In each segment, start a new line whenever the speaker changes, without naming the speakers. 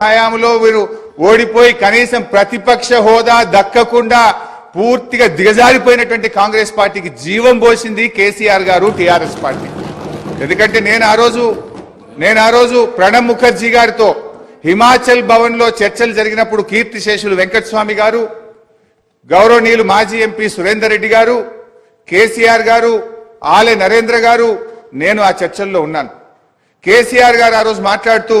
హయాంలో వీరు ఓడిపోయి కనీసం ప్రతిపక్ష హోదా దక్కకుండా పూర్తిగా దిగజారిపోయినటువంటి కాంగ్రెస్ పార్టీకి జీవం పోసింది కేసీఆర్ గారు టిఆర్ఎస్ పార్టీ. ఎందుకంటే నేను ఆ రోజు నేను ఆ రోజు ప్రణబ్ ముఖర్జీ గారితో హిమాచల్ భవన్లో చర్చలు జరిగినప్పుడు కీర్తిశేషులు వెంకటస్వామి గారు గౌరవనీయులు మాజీ ఎంపీ సురేందర్ రెడ్డి గారు కేసీఆర్ గారు ఆలే నరేంద్ర గారు నేను ఆ చర్చల్లో ఉన్నాను. కేసీఆర్ గారు ఆ రోజు మాట్లాడుతూ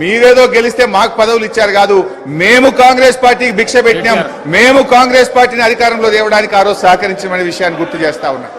మీరేదో గెలిస్తే మాకు పదవులు ఇచ్చారు కాదు. మేము కాంగ్రెస్ పార్టీకి భిక్ష పెట్టినాం. మేము కాంగ్రెస్ పార్టీని అధికారంలో తేవడానికి ఆ రోజు సహకరించమనే విషయాన్ని గుర్తు చేస్తా ఉన్నాం.